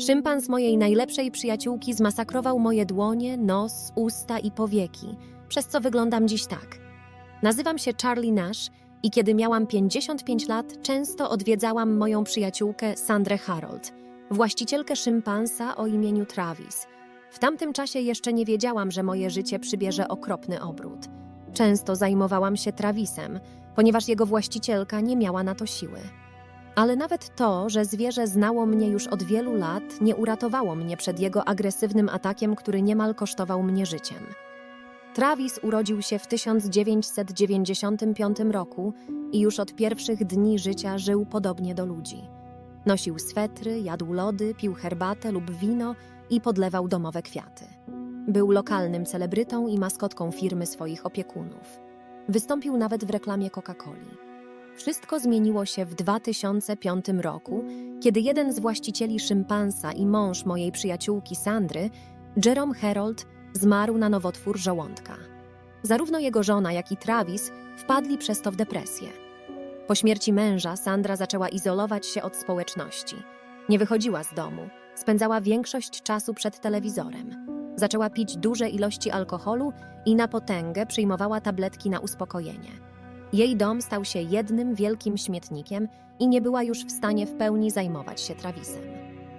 Szympans mojej najlepszej przyjaciółki zmasakrował moje dłonie, nos, usta i powieki, przez co wyglądam dziś tak. Nazywam się Charlie Nash i kiedy miałam 55 lat, często odwiedzałam moją przyjaciółkę Sandrę Harold, właścicielkę szympansa o imieniu Travis. W tamtym czasie jeszcze nie wiedziałam, że moje życie przybierze okropny obrót. Często zajmowałam się Travisem, ponieważ jego właścicielka nie miała na to siły. Ale nawet to, że zwierzę znało mnie już od wielu lat, nie uratowało mnie przed jego agresywnym atakiem, który niemal kosztował mnie życiem. Travis urodził się w 1995 roku i już od pierwszych dni życia żył podobnie do ludzi. Nosił swetry, jadł lody, pił herbatę lub wino i podlewał domowe kwiaty. Był lokalnym celebrytą i maskotką firmy swoich opiekunów. Wystąpił nawet w reklamie Coca-Coli. Wszystko zmieniło się w 2005 roku, kiedy jeden z właścicieli szympansa i mąż mojej przyjaciółki Sandry, Jerome Herold, zmarł na nowotwór żołądka. Zarówno jego żona, jak i Travis wpadli przez to w depresję. Po śmierci męża Sandra zaczęła izolować się od społeczności. Nie wychodziła z domu, spędzała większość czasu przed telewizorem. Zaczęła pić duże ilości alkoholu i na potęgę przyjmowała tabletki na uspokojenie. Jej dom stał się jednym wielkim śmietnikiem i nie była już w stanie w pełni zajmować się Travisem.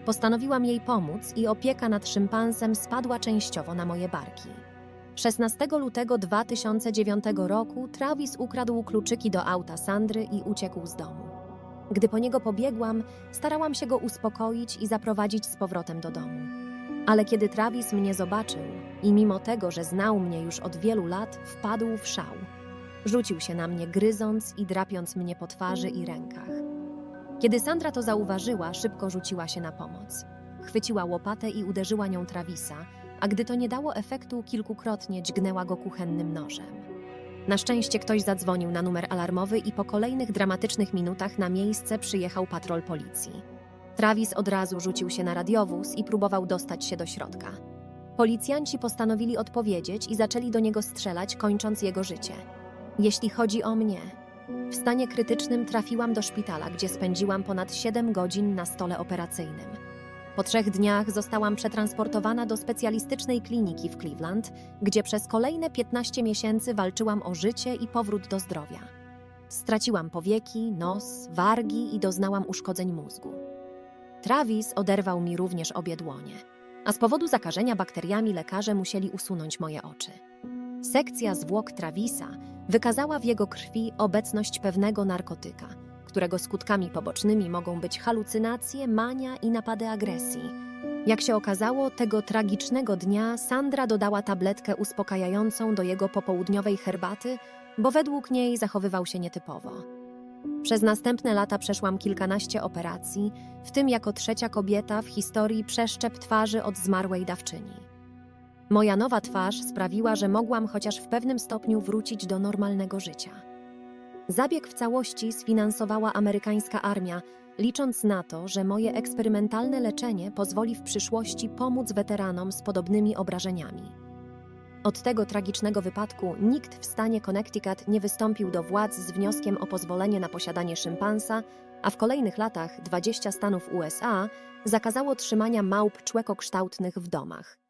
Postanowiłam jej pomóc i opieka nad szympansem spadła częściowo na moje barki. 16 lutego 2009 roku Travis ukradł kluczyki do auta Sandry i uciekł z domu. Gdy po niego pobiegłam, starałam się go uspokoić i zaprowadzić z powrotem do domu. Ale kiedy Travis mnie zobaczył i mimo tego, że znał mnie już od wielu lat, wpadł w szał. Rzucił się na mnie, gryząc i drapiąc mnie po twarzy i rękach. Kiedy Sandra to zauważyła, szybko rzuciła się na pomoc. Chwyciła łopatę i uderzyła nią Travisa, a gdy to nie dało efektu, kilkukrotnie dźgnęła go kuchennym nożem. Na szczęście ktoś zadzwonił na numer alarmowy i po kolejnych dramatycznych minutach na miejsce przyjechał patrol policji. Travis od razu rzucił się na radiowóz i próbował dostać się do środka. Policjanci postanowili odpowiedzieć i zaczęli do niego strzelać, kończąc jego życie. Jeśli chodzi o mnie, w stanie krytycznym trafiłam do szpitala, gdzie spędziłam ponad 7 godzin na stole operacyjnym. Po trzech dniach zostałam przetransportowana do specjalistycznej kliniki w Cleveland, gdzie przez kolejne 15 miesięcy walczyłam o życie i powrót do zdrowia. Straciłam powieki, nos, wargi i doznałam uszkodzeń mózgu. Travis oderwał mi również obie dłonie, a z powodu zakażenia bakteriami lekarze musieli usunąć moje oczy. Sekcja zwłok Travisa wykazała w jego krwi obecność pewnego narkotyka, którego skutkami pobocznymi mogą być halucynacje, mania i napady agresji. Jak się okazało, tego tragicznego dnia Sandra dodała tabletkę uspokajającą do jego popołudniowej herbaty, bo według niej zachowywał się nietypowo. Przez następne lata przeszłam kilkanaście operacji, w tym jako trzecia kobieta w historii przeszczep twarzy od zmarłej dawczyni. Moja nowa twarz sprawiła, że mogłam chociaż w pewnym stopniu wrócić do normalnego życia. Zabieg w całości sfinansowała amerykańska armia, licząc na to, że moje eksperymentalne leczenie pozwoli w przyszłości pomóc weteranom z podobnymi obrażeniami. Od tego tragicznego wypadku nikt w stanie Connecticut nie wystąpił do władz z wnioskiem o pozwolenie na posiadanie szympansa, a w kolejnych latach 20 stanów USA zakazało trzymania małp człekokształtnych w domach.